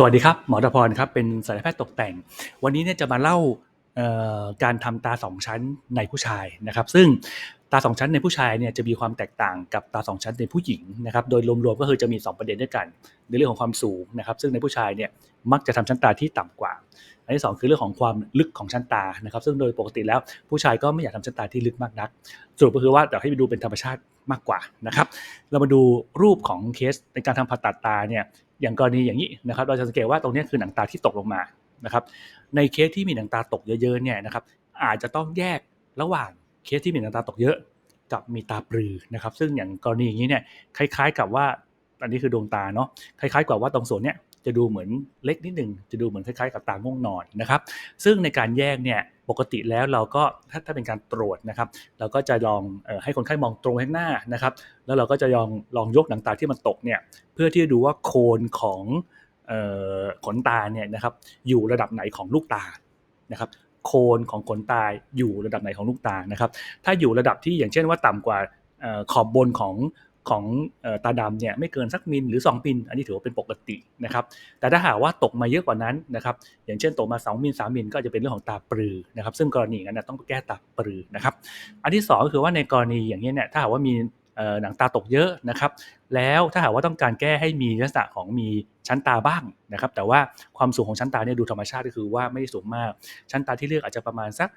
สวัสดีครับ หมอตะพรครับเป็นศัลยแพทย์ตกแต่ง วันนี้เนี่ยจะมาเล่าการทำตาสองชั้นในผู้ชายนะครับ ซึ่ง ตาสองชั้นในผู้ชายเนี่ยจะมีความแตกต่างกับตาสองชั้นในผู้หญิงนะครับโดยรวมๆก็คือจะมี 2 ประเด็นด้วยกัน ในเรื่องของความสูงนะครับซึ่งในผู้ชายเนี่ยมักจะทำชั้นตาที่ต่ำกว่า อันที่สองคือเรื่องของความลึกของชั้นตานะครับซึ่งโดยปกติแล้วผู้ชายก็ไม่อยากทำชั้นตาที่ลึกมากนัก สรุปก็คือว่าเดี๋ยวให้ไปดูเป็นธรรมชาติมากกว่านะครับเรามาดูรูปของเคสในการทำผ่าตัดตาเนี่ยอย่างกรณีอย่างนี้นะครับเราจะสังเกตว่าตรงนี้คือหนังตาที่ตกลงมานะครับในเคสที่มีหนังตาตกเยอะๆเนี่ยนะครับอาจจะต้องแยกระหว่าง เคสที่มีหนังตาตกเยอะกับมีตาปรือนะครับ ซึ่งอย่างกรณีอย่างนี้เนี่ยคล้ายๆกับว่าอันนี้คือดวงตาเนาะคล้ายๆกับว่าตรงส่วนเนี้ยจะดูเหมือนเล็กนิดหนึ่งจะดูเหมือนคล้ายๆกับตาง่วงนอนนะครับ ซึ่งในการแยกเนี่ยปกติแล้วเราก็ถ้าถ้าเป็นการตรวจนะครับ เราก็จะลองออให้คนไข้มองตรงข้างหน้านะครับ แล้วเราก็จะลองลองยกหนังตาที่มันตกเนี่ยเพื่อที่จะดูว่าโคนของออขนตาเนี่ยนะครับอยู่ระดับไหนของลูกตานะครับ โคนของขนตาอยู่ระดับไหนของลูกตานะครับถ้าอยู่ระดับที่อย่างเช่นว่าต่ำกว่าขอบบนของของตาดำเนี่ยไม่เกินสักมิลหรือ 2 มิล อันนี้ถือว่าเป็นปกตินะครับ แต่ถ้าหากว่าตกมาเยอะกว่านั้นนะครับ อย่างเช่นตกมา 2 มิล 3 มิล ก็จะเป็นเรื่องของตาปรือนะครับ ซึ่งกรณีนั้นต้องแก้ตาปรือนะครับ อันที่สองก็คือว่าในกรณีอย่างนี้เนี่ย ถ้าหากว่ามี หนังตาตกเยอะนะครับ แล้วถ้าหากว่าต้องการแก้ให้มีลักษณะของมีชั้นตาบ้างนะครับ แต่ว่าความสูงของชั้นตาเนี่ยดูธรรมชาติก็คือว่าไม่สูงมาก ชั้นตาที่เลือกอาจจะประมาณสัก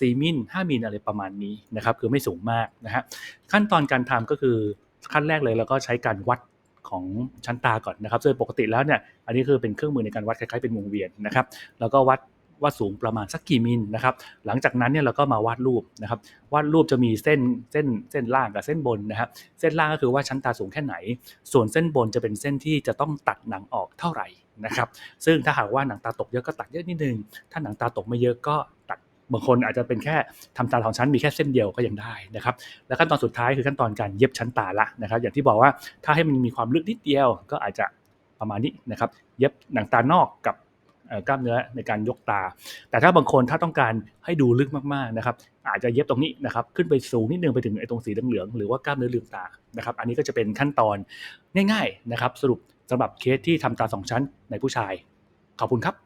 สี่มิลห้ามิลอะไรประมาณนี้นะครับ คือไม่สูงมากนะฮะขั้นตอนการทำก็คือขั้นแรกเลยเราก็ใช้การวัดของชั้นตาก่อนนะครับโดยปกติแล้วเนี่ย อันนี้คือเป็นเครื่องมือในการวัดคล้ายๆเป็นวงเวียนนะครับ แล้วก็วัด ว่าสูงประมาณสักกี่มิลนะครับ หลังจากนั้นเนี่ยเราก็มาวาดรูปนะครับ วาดรูปจะมีเส้นเส้นเส้นล่างกับเส้นบนนะครับ เส้นล่างก็คือว่าชั้นตาสูงแค่ไหน ส่วนเส้นบนจะเป็นเส้นที่จะต้องตัดหนังออกเท่าไหร่นะครับ ซึ่งถ้าหากว่าหนังตาตกเยอะก็ตัดเยอะนิดนึง ถ้าหนังตาตกไม่เยอะก็ตัดบางคนอาจจะเป็นแค่ทำตาสองชั้นมีแค่เส้นเดียวก็ยังได้นะครับ และขั้นตอนสุดท้ายคือขั้นตอนการเย็บชั้นตาละนะครับ อย่างที่บอกว่าถ้าให้มันมีความลึกนิดเดียวก็อาจจะประมาณนี้นะครับ เย็บหนังตานอกกับ กล้ามเนื้อในการยกตา แต่ถ้าบางคนถ้าต้องการให้ดูลึกมากๆนะครับ อาจจะเย็บตรงนี้นะครับ ขึ้นไปสูงนิดนึงไปถึงไอ้ตรงสีเหลืองๆหรือว่ากล้ามเนื้อลืมตานะครับ อันนี้ก็จะเป็นขั้นตอนง่าย ๆนะครับ สรุปสำหรับเคสที่ทำตาสองชั้นในผู้ชาย ขอบคุณครับ